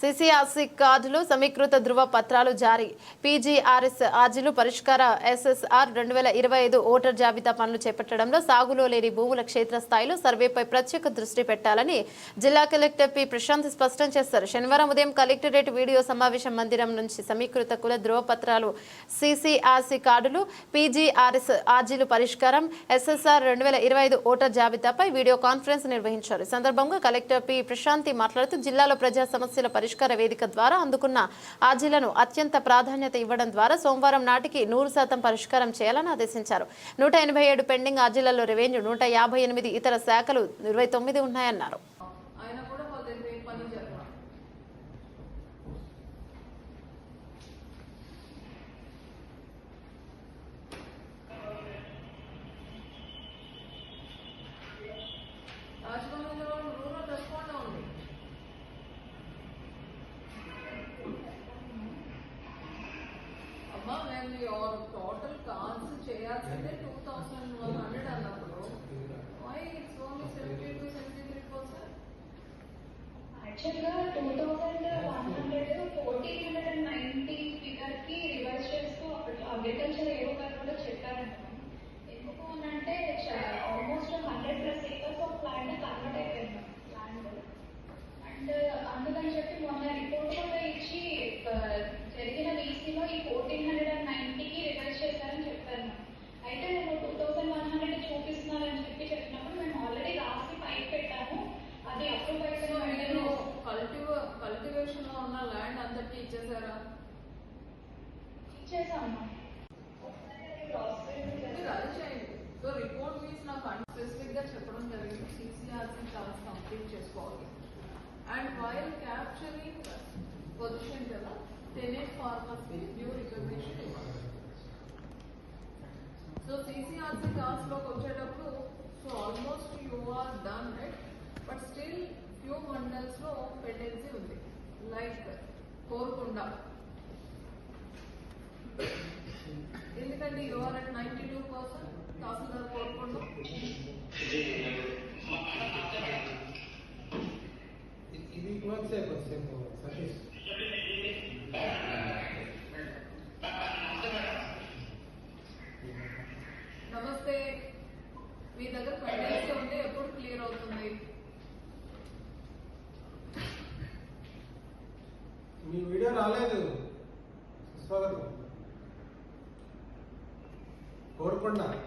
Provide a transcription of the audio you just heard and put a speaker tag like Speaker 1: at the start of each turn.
Speaker 1: CCRC కార్డులు సమీకృత ధృవ పత్రాలు జారీ. పీజీఆర్ఎస్ ఆర్జీలు పరిష్కార ఎస్ఎస్ఆర్ రెండు వేల ఇరవై ఐదు ఓటర్ జాబితా పనులు చేపట్టడంలో సాగులో లేని భూముల క్షేత్రస్థాయిలో సర్వేపై ప్రత్యేక దృష్టి పెట్టాలని జిల్లా కలెక్టర్ పి. ప్రశాంత్ స్పష్టం చేశారు. శనివారం ఉదయం కలెక్టరేట్ వీడియో సమావేశ మందిరం నుంచి సమీకృత కుల ధృవపత్రాలు సిసిఆర్సీ కార్డులు పీజీఆర్ఎస్ ఆర్జీలు పరిష్కారం ఎస్ఎస్ఆర్ రెండు వేల ఇరవై ఐదు ఓటర్ జాబితాపై వీడియో కాన్ఫరెన్స్ నిర్వహించారు. ఈ సందర్భంగా కలెక్టర్ పి. ప్రశాంతి మాట్లాడుతూ జిల్లాలో ప్రజా సమస్యల పరిష్కారం వేదిక ద్వారా అందుకున్న అర్జీలను అత్యంత ప్రాధాన్యత ఇవ్వడం ద్వారా సోమవారం నాటికి నూరు శాతం పరిష్కారం చేయాలని ఆదేశించారు. నూట ఎనభై ఏడు పెండింగ్ అర్జీలలో రెవెన్యూ నూట యాభై ఎనిమిది ఇతర శాఖలు ఇరవై తొమ్మిది ఉన్నాయన్నారు.
Speaker 2: యువర్ టోటల్ కాల్స్ చేయాల్సిందే టూ థౌసండ్ వన్ హండ్రెడ్ అన్నప్పుడు. Why it's only seventy two seventy three percent
Speaker 3: యాక్చువల్గా two thousand one hundred fourteen hundred and land
Speaker 2: అంతటి ఇచ్చేసారా
Speaker 3: ఇచ్చేసాము
Speaker 2: మీరు అది చేయండి సో రిపోర్ట్ మీన్స్ నాకు స్పెసిఫిక్ గా చెప్పడం జరిగింది సిసిఆర్సీ చాలా కంప్లీట్ చేసుకోవాలి అండ్ వైల్ క్యాప్చరింగ్ పొజిషన్ కదా టెనెంట్ ఫార్మర్స్ కి డ్యూ రికగ్నిషన్ ఇవ్వాలి సో సిసిఆర్సీ కాల్స్ లోకి వచ్చేటప్పుడు so almost you are done right but still few mandals లో పెండెన్సీ ఉంది లైక్ కోరుకొండ ఎందుకంటే your at ninety two percent tahsildar Korukonda
Speaker 4: ఇది క్లోజ్ చేయకూడదు సేపు సతీష్. మీ వీడియో రాలేదు. స్వాగతం. కోరుకుండా.